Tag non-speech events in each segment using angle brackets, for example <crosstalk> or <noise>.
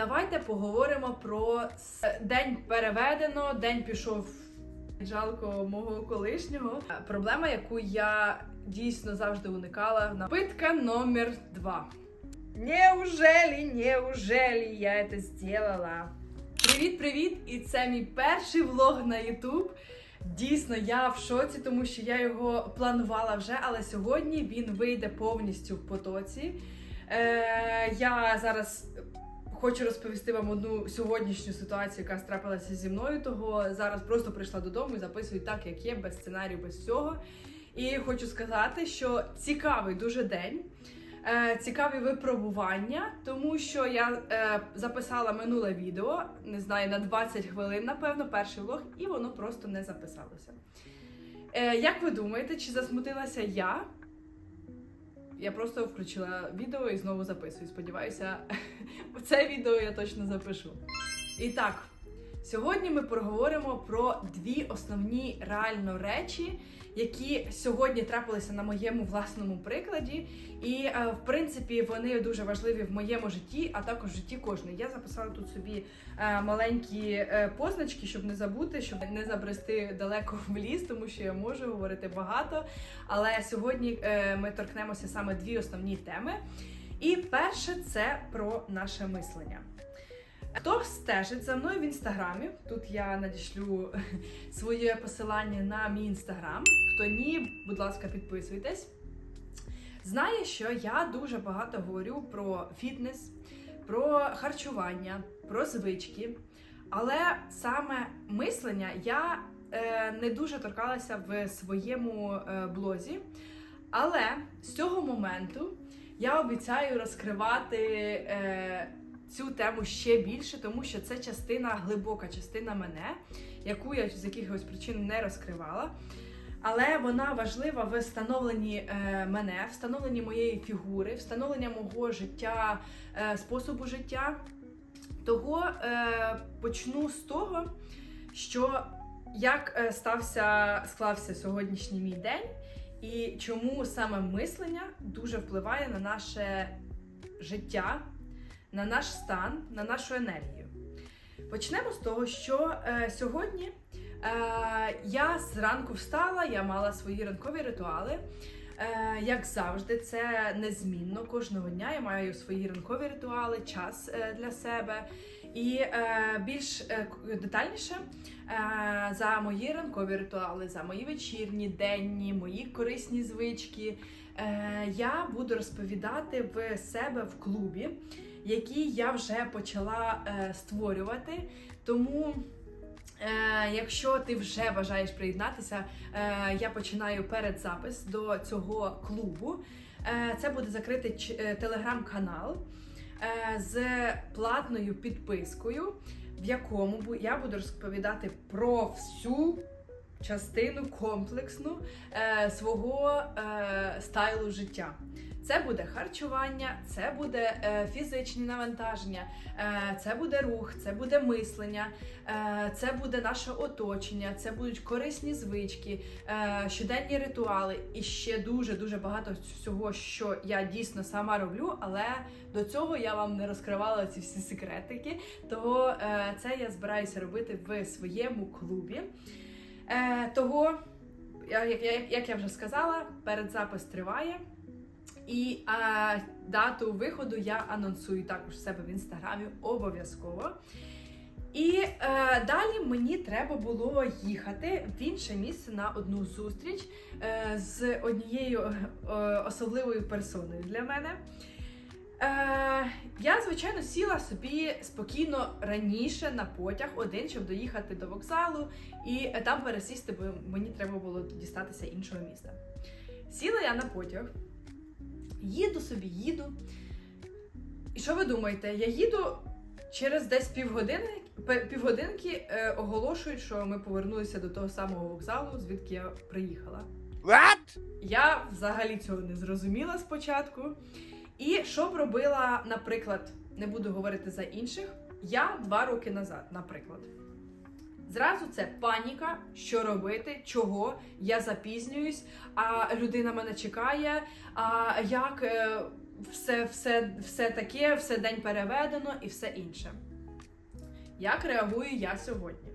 Давайте поговоримо про день переведено, день пішов. Жалко мого колишнього. Проблема, яку я дійсно завжди уникала. Напитка номер два. Неужели, неужели я це зробила? Привіт, привіт! І це мій перший влог на YouTube. Дійсно, я в шоці, тому що я його планувала вже, але сьогодні він вийде повністю в потоці. Е, я зараз хочу розповісти вам одну сьогоднішню ситуацію, яка трапилася зі мною. Того зараз просто прийшла додому і записую так, як є, без сценарію, без всього. І хочу сказати, що цікавий дуже день. Е, цікаві випробування, тому що я е, записала минуле відео, не знаю, на 20 хвилин, напевно, перший влог, і воно просто не записалося. Е, як ви думаєте, чи засмутилася я? Я просто включила відео і знову записую. Сподіваюся, <laughs> це відео я точно запишу. І так, сьогодні ми проговоримо про дві основні реально речі, які сьогодні трапилися на моєму власному прикладі. І е, в принципі вони дуже важливі в моєму житті, а також в житті кожної. Я записала тут собі е, маленькі е, позначки, щоб не забути, щоб не забрести далеко в ліс, тому що я можу говорити багато. Але сьогодні ми торкнемося саме дві основні теми. І перше це про наше мислення. Хто стежить за мною в інстаграмі? Тут я надішлю <laughs> своє посилання на мій інстаграм. Хто ні, будь ласка, підписуйтесь. Знає, що я дуже багато говорю про фітнес, про харчування, про звички. Але саме мислення я е, не дуже торкалася в своєму е, блозі. Але з цього моменту я обіцяю розкривати е, цю тему ще більше, тому що це частина, глибока частина мене, яку я з якихось причин не розкривала. Але вона важлива в встановленні е, мене, встановленні моєї фігури, встановлення мого життя, е, способу життя. Того е, почну з того, що як стався, склався сьогоднішній мій день, і чому саме мислення дуже впливає на наше життя, на наш стан, на нашу енергію. Почнемо з того, що е, сьогодні Е, я зранку встала, я мала свої ранкові ритуали. Е, як завжди, це незмінно. Кожного дня я маю свої ранкові ритуали, час е, для себе. І е, більш е, детальніше е, за мої ранкові ритуали, за мої вечірні, денні, мої корисні звички. Е, я буду розповідати в себе в клубі, який я вже почала е, створювати. Тому. Е, якщо ти вже бажаєш приєднатися, е, я починаю передзапис до цього клубу. Е, це буде закритий телеграм-канал з платною підпискою, в якому я буду розповідати про всю частину комплексну е, свого е, стайлу життя. Це буде харчування, це буде е, фізичні навантаження, е, це буде рух, це буде мислення, е, це буде наше оточення, це будуть корисні звички, е, щоденні ритуали і ще дуже дуже багато всього, що я дійсно сама роблю. Але до цього я вам не розкривала ці всі секретики. Того е, це я збираюся робити в своєму клубі. Е, того, як, я вже сказала, передзапис триває. І а, дату виходу я анонсую також в себе в інстаграмі обов'язково. І е, далі мені треба було їхати в інше місце на одну зустріч е, з однією е, особливою персоною для мене. Е, я, звичайно, сіла собі спокійно раніше на потяг один, щоб доїхати до вокзалу і там пересісти, бо мені треба було дістатися іншого міста. Сіла я на потяг, їду собі, їду. І що ви думаєте? Я їду через десь півгодини, півгодинки е, оголошують, що ми повернулися до того самого вокзалу, звідки я приїхала. What? Я взагалі цього не зрозуміла спочатку. І що б робила, наприклад, не буду говорити за інших, я два роки назад, наприклад. Зразу це паніка, що робити, чого я запізнююсь, а людина мене чекає. А як е, все, все, все таке, все день переведено і все інше. Як реагую я сьогодні?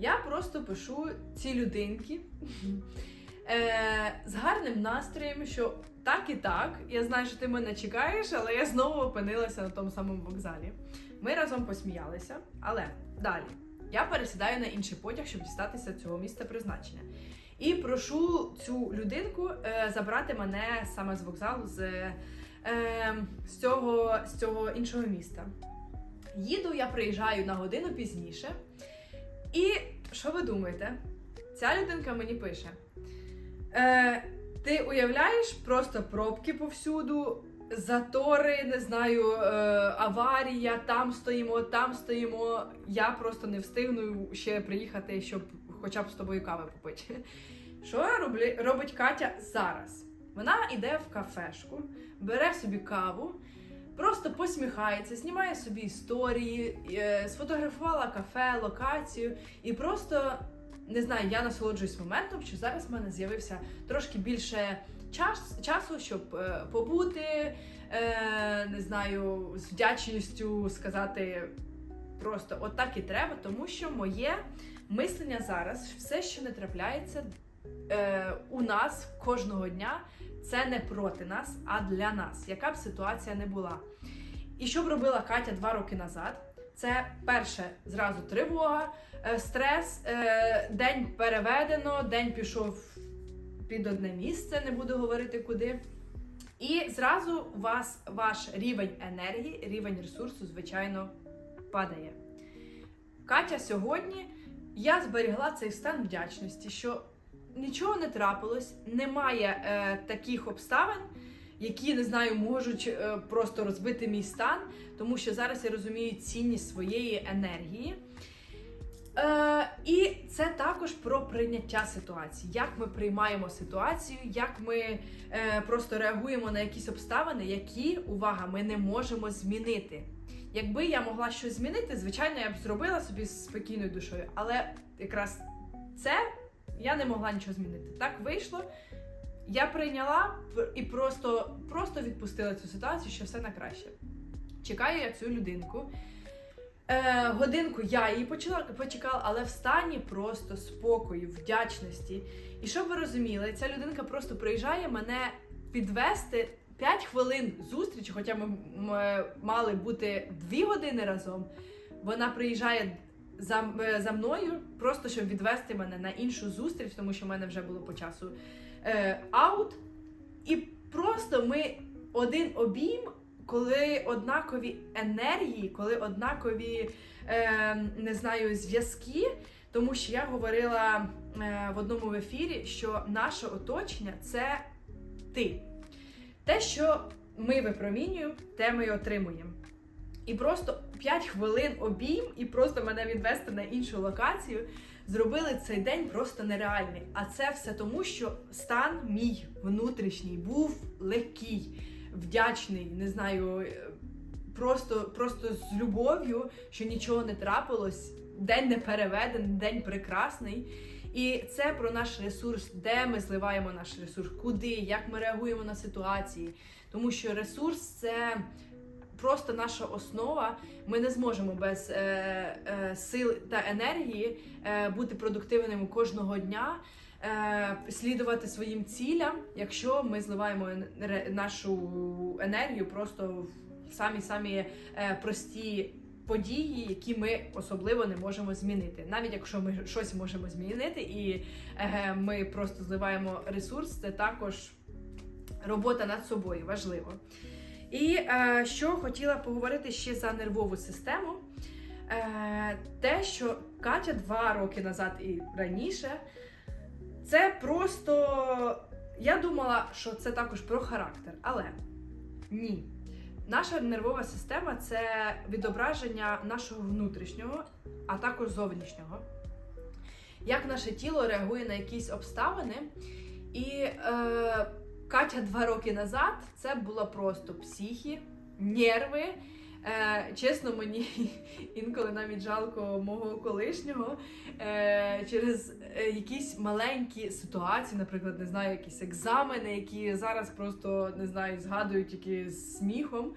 Я просто пишу ці людинки <laughs> е, з гарним настроєм, що так і так. Я знаю, що ти мене чекаєш, але я знову опинилася на тому самому вокзалі. Ми разом посміялися, але далі я пересідаю на інший потяг, щоб дістатися цього місця призначення. І прошу цю людинку е, забрати мене саме з вокзалу з, е, з, цього, з цього іншого міста. Їду, я приїжджаю на годину пізніше. І що ви думаєте? Ця людинка мені пише: е, Ти уявляєш просто пробки повсюду, затори, не знаю, е, аварія, там стоїмо, там стоїмо. Я просто не встигну ще приїхати, щоб хоча б з тобою кави попити. Що робить Катя зараз? Вона йде в кафешку, бере собі каву, просто посміхається, знімає собі історії, е, сфотографувала кафе, локацію і просто не знаю, я насолоджуюсь моментом, що зараз в мене з'явився трошки більше час, часу, щоб е, побути, е, не знаю, з вдячністю сказати просто отак і треба, тому що моє мислення зараз, все, що не трапляється е, у нас кожного дня, це не проти нас, а для нас, яка б ситуація не була. І що б робила Катя два роки назад? Це перше зразу тривога, е, стрес, е, день переведено, день пішов під одне місце, не буду говорити куди. І зразу у вас ваш рівень енергії, рівень ресурсу, звичайно, падає. Катя сьогодні я зберігла цей стан вдячності, що нічого не трапилось, немає е, таких обставин, які не знаю, можуть е, просто розбити мій стан, тому що зараз я розумію цінність своєї енергії. Е, і це також про прийняття ситуації, як ми приймаємо ситуацію, як ми е, просто реагуємо на якісь обставини, які увага ми не можемо змінити. Якби я могла щось змінити, звичайно, я б зробила собі з спокійною душою, але якраз це я не могла нічого змінити. Так вийшло. Я прийняла і просто, просто відпустила цю ситуацію, що все на краще. Чекаю я цю людинку. Е, годинку я її почала, почекала, але в стані просто спокою, вдячності. І щоб ви розуміли, ця людинка просто приїжджає мене підвести 5 хвилин зустрічі, хоча ми, ми мали бути 2 години разом. Вона приїжджає за, е, за мною, просто щоб відвести мене на іншу зустріч, тому що в мене вже було по часу аут. І просто ми один обійм, коли однакові енергії, коли однакові е, не знаю, зв'язки. Тому що я говорила е, в одному ефірі, що наше оточення це ти. Те, що ми випромінюємо, те ми й отримуємо. І просто 5 хвилин обійм, і просто мене відвести на іншу локацію, зробили цей день просто нереальний. А це все тому, що стан мій внутрішній був легкий, вдячний, не знаю, е, просто, просто з любов'ю, що нічого не трапилось. День не переведений, день прекрасний. І це про наш ресурс, де ми зливаємо наш ресурс, куди, як ми реагуємо на ситуації. Тому що ресурс це просто наша основа. Ми не зможемо без е, е, сил та енергії е, бути продуктивними кожного дня, е, слідувати своїм цілям, якщо ми зливаємо нашу енергію просто в самі самі е, прості. Події, які ми особливо не можемо змінити, навіть якщо ми щось можемо змінити, і е, ми просто зливаємо ресурс, це також робота над собою важливо. І е, що хотіла поговорити ще за нервову систему, е, те, що Катя два роки назад і раніше, це просто. Я думала, що це також про характер, але ні. Наша нервова система це відображення нашого внутрішнього, а також зовнішнього. Як наше тіло реагує на якісь обставини. І е, Катя два роки назад це було просто психі, нерви, Е, чесно, мені <laughs> інколи навіть жалко мого колишнього е, через е, якісь маленькі ситуації, наприклад, не знаю, якісь екзамени, які зараз просто не знаю, згадують тільки з сміхом.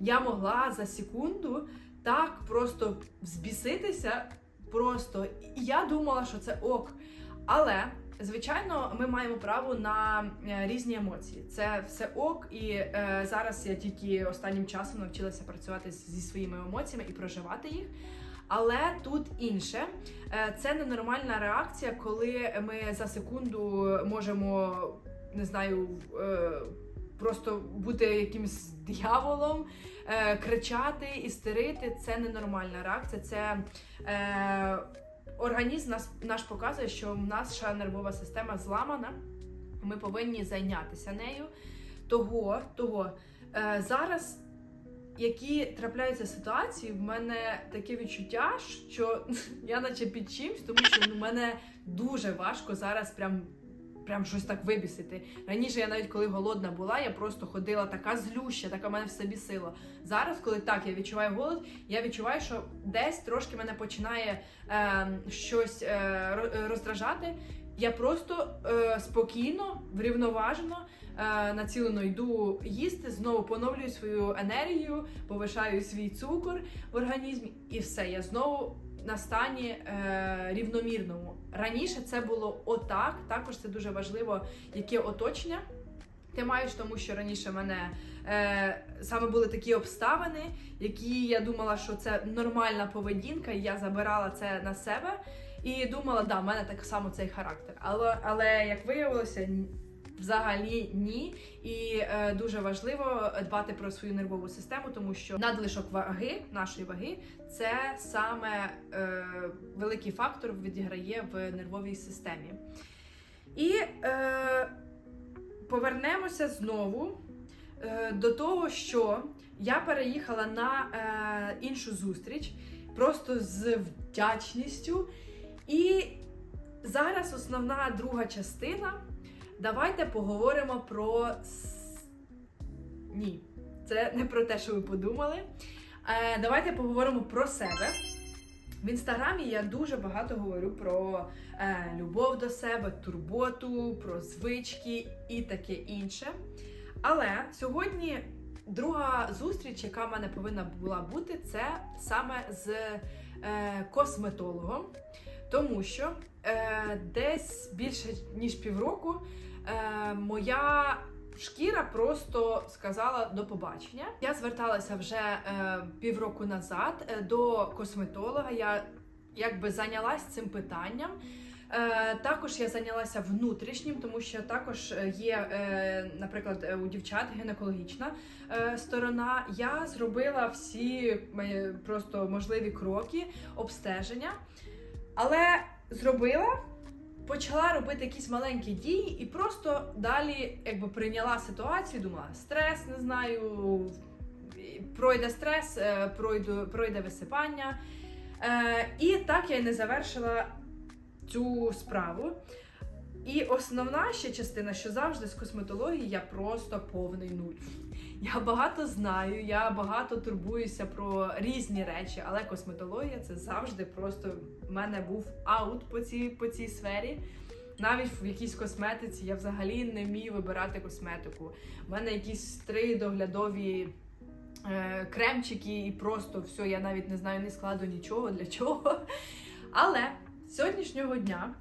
Я могла за секунду так просто взбіситися. Просто і я думала, що це ок. Але звичайно, ми маємо право на е, різні емоції. Це все ок, і е, зараз я тільки останнім часом навчилася працювати зі своїми емоціями і проживати їх. Але тут інше, Е, це ненормальна реакція, коли ми за секунду можемо не знаю. Е, Просто бути якимсь дияволом, е, кричати, істерити це ненормальна реакція. Це е, організм нас, наш показує, що в наша нервова система зламана. Ми повинні зайнятися нею. Того, того е, зараз, які трапляються ситуації, в мене таке відчуття, що <laughs> я наче під чимсь, тому що в мене дуже важко зараз прям. Прям щось так вибісити. Раніше я навіть коли голодна була, я просто ходила така злюща, така мене все бісило. Зараз, коли так я відчуваю голод, я відчуваю, що десь трошки мене починає е, щось е, роздражати. Я просто е, спокійно, врівноважено, е, націлено йду їсти, знову поновлюю свою енергію, повишаю свій цукор в організмі, і все. Я знову на стані е, рівномірному. Раніше це було отак. Також це дуже важливо, яке оточення. Ти маєш, тому що раніше мене е, саме були такі обставини, які я думала, що це нормальна поведінка, і я забирала це на себе. І думала, да, в мене так само цей характер. Але, але як виявилося, взагалі ні. І е, дуже важливо дбати про свою нервову систему, тому що надлишок ваги, нашої ваги, це саме е, великий фактор відіграє в нервовій системі. І е, повернемося знову е, до того, що я переїхала на е, іншу зустріч просто з вдячністю. І зараз основна друга частина. Давайте поговоримо про. Ні, це не про те, що ви подумали. Е, давайте поговоримо про себе. В інстаграмі я дуже багато говорю про е, любов до себе, турботу, про звички і таке інше. Але сьогодні друга зустріч, яка в мене повинна була бути, це саме з е, косметологом. Тому що е, десь більше ніж півроку е, моя шкіра просто сказала до побачення. Я зверталася вже е, півроку назад е, до косметолога. Я якби зайнялась цим питанням. Е, також я зайнялася внутрішнім, тому що також є, е, наприклад, у дівчат гінекологічна сторона. Я зробила всі просто можливі кроки обстеження, але зробила. Почала робити якісь маленькі дії і просто далі якби прийняла ситуацію, думала, стрес, не знаю, пройде стрес, е, пройду, пройде висипання. Е, і так я й не завершила цю справу. І основна ще частина, що завжди з косметології я просто повний нуль. Я багато знаю, я багато турбуюся про різні речі, але косметологія це завжди просто в мене був аут по цій, по цій сфері. Навіть в якійсь косметиці я взагалі не вмію вибирати косметику. У мене якісь три доглядові е, кремчики, і просто все, я навіть не знаю ні складу нічого для чого. Але з сьогоднішнього дня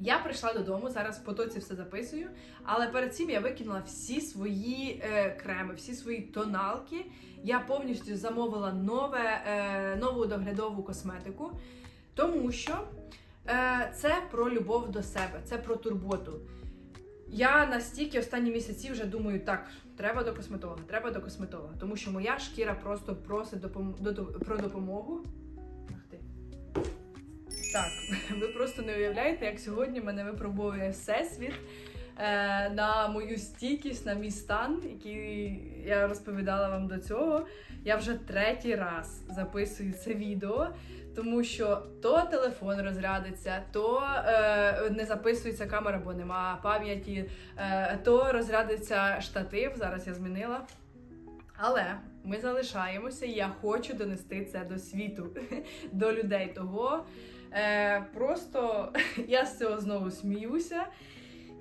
я прийшла додому, зараз в потоці все записую. Але перед цим я викинула всі свої е, креми, всі свої тоналки. Я повністю замовила нове, е, нову доглядову косметику, тому що е, це про любов до себе, це про турботу. Я настільки останні місяці вже думаю, так, треба до косметолога, треба до косметолога, тому що моя шкіра просто просить допом... до- про допомогу. Так, <laughs> ви просто не уявляєте, як сьогодні мене випробує всесвіт е, на мою стійкість, на мій стан, який я розповідала вам до цього. Я вже третій раз записую це відео, тому що то телефон розрядиться, то е, не записується камера, бо нема пам'яті, е, то розрядиться штатив. Зараз я змінила. Але ми залишаємося, і я хочу донести це до світу, <laughs> до людей. Того просто <laughs> я з цього знову сміюся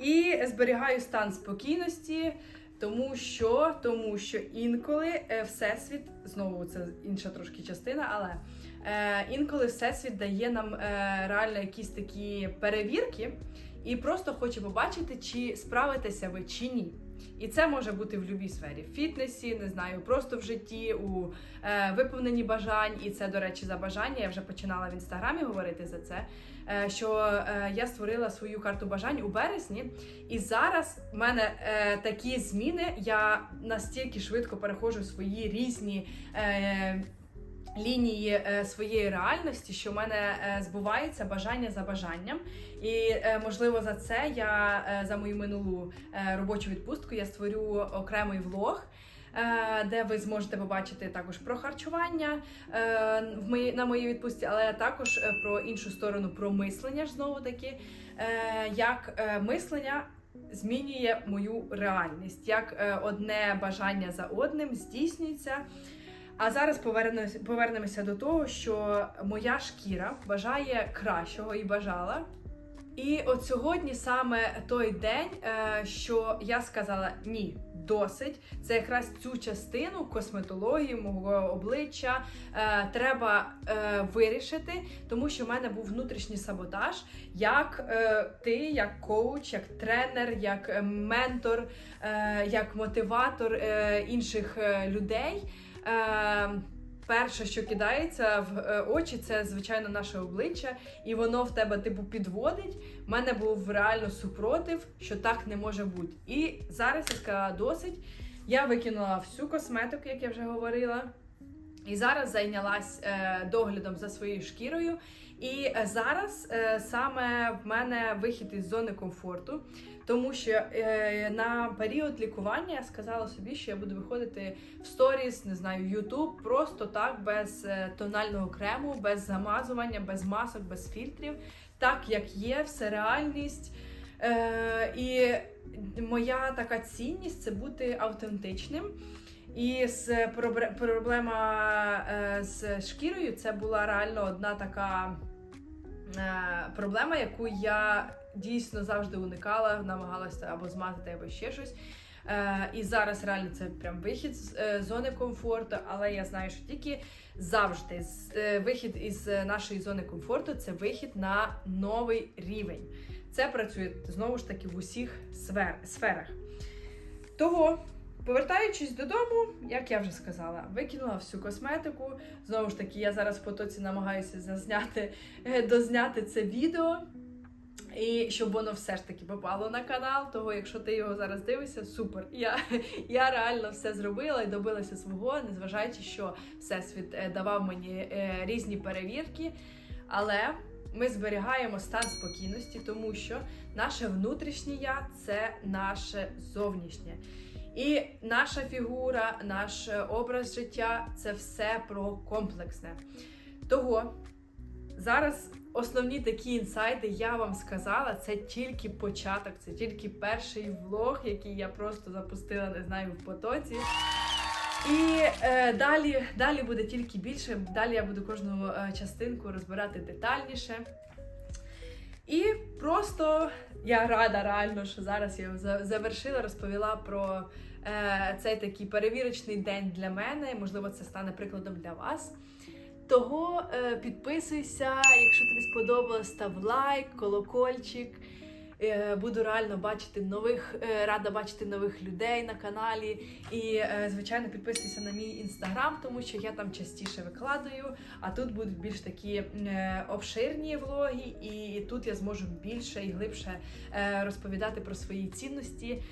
і зберігаю стан спокійності. Тому що, тому що інколи е, всесвіт знову це інша трошки частина, але е, інколи всесвіт дає нам е, реально якісь такі перевірки і просто хоче побачити, чи справитеся ви чи ні. І це може бути в будь-якій сфері: в фітнесі, не знаю, просто в житті, у е, виповненні бажань. І це, до речі, за бажання. Я вже починала в інстаграмі говорити за це. Е, що е, я створила свою карту бажань у березні, і зараз в мене е, такі зміни. Я настільки швидко переходжу в свої різні. Е, Лінії е, своєї реальності, що в мене е, збувається бажання за бажанням, і е, можливо за це я за мою минулу робочу відпустку я створю окремий влог. Де ви зможете побачити також про харчування в моїй на моїй відпустці, але також про іншу сторону про мислення ж знову таки, як мислення змінює мою реальність, як одне бажання за одним здійснюється. А зараз повернемося, повернемося до того, що моя шкіра бажає кращого і бажала. І от сьогодні саме той день, е, що я сказала ні, досить. Це якраз цю частину косметології мого обличчя е, треба е, вирішити, тому що в мене був внутрішній саботаж, як ти, як коуч, як тренер, як ментор, як мотиватор інших людей. Е, Перше, що кидається в е, очі, це звичайно наше обличчя, і воно в тебе типу підводить. У мене був реально супротив, що так не може бути. І зараз я сказала досить. Я викинула всю косметику, як я вже говорила. І зараз зайнялась е, доглядом за своєю шкірою. І е, зараз е, саме в мене вихід із зони комфорту, тому що е, на період лікування я сказала собі, що я буду виходити в сторіс, не знаю, Ютуб, просто так, без тонального крему, без замазування, без масок, без фільтрів, так як є, все реальність. І моя така цінність це бути автентичним. І з проблема е, з шкірою це була реально одна така е, проблема, яку я дійсно завжди уникала, намагалася або змазати, або ще щось. Е, і зараз реально це прям вихід з зони комфорту, але я знаю, що тільки завжди вихід із нашої зони комфорту це вихід на новий рівень. Це працює знову ж таки в усіх сфер, сферах. Того Повертаючись додому, як я вже сказала, викинула всю косметику. Знову ж таки, я зараз в потоці намагаюся зазняти, е, дозняти це відео. І щоб воно все ж таки попало на канал, того якщо ти його зараз дивишся, супер. Я, я реально все зробила і добилася свого, незважаючи, що всесвіт е, давав мені е, різні перевірки. Але ми зберігаємо стан спокійності, тому що наше внутрішнє я це наше зовнішнє. І наша фігура, наш е, образ життя це все про комплексне. Того зараз основні такі інсайди я вам сказала. Це тільки початок, це тільки перший влог, який я просто запустила, не знаю, в потоці. І е, далі, далі буде тільки більше. Далі я буду кожну е, частинку розбирати детальніше. І просто я рада реально, що зараз я за- завершила, розповіла про е, цей такий перевірочний день для мене. Можливо, це стане прикладом для вас. Того е, підписуйся, якщо тобі сподобалось, став лайк, колокольчик. Е, Буду реально бачити нових, е, рада бачити нових людей на каналі. І, е, звичайно, підписуйся на мій інстаграм, тому що я там частіше викладаю. А тут будуть більш такі обширні влоги, і тут я зможу більше і глибше розповідати про свої цінності.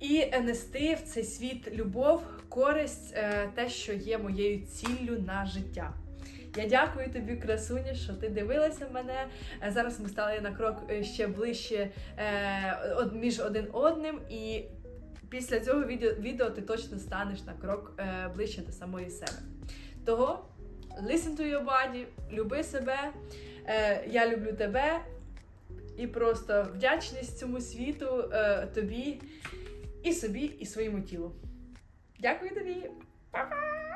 І нести в цей світ любов, користь, те, що є моєю ціллю на життя. Я дякую тобі, красуня, що ти дивилася мене. Е, Зараз ми стали на крок е, ще ближче е, між один одним, і після цього відео, відео ти точно станеш на крок ближче до самої себе. Того listen to your body, люби себе, я люблю тебе. І просто вдячність цьому світу, тобі і собі, і своєму тілу. Дякую тобі! Па-па!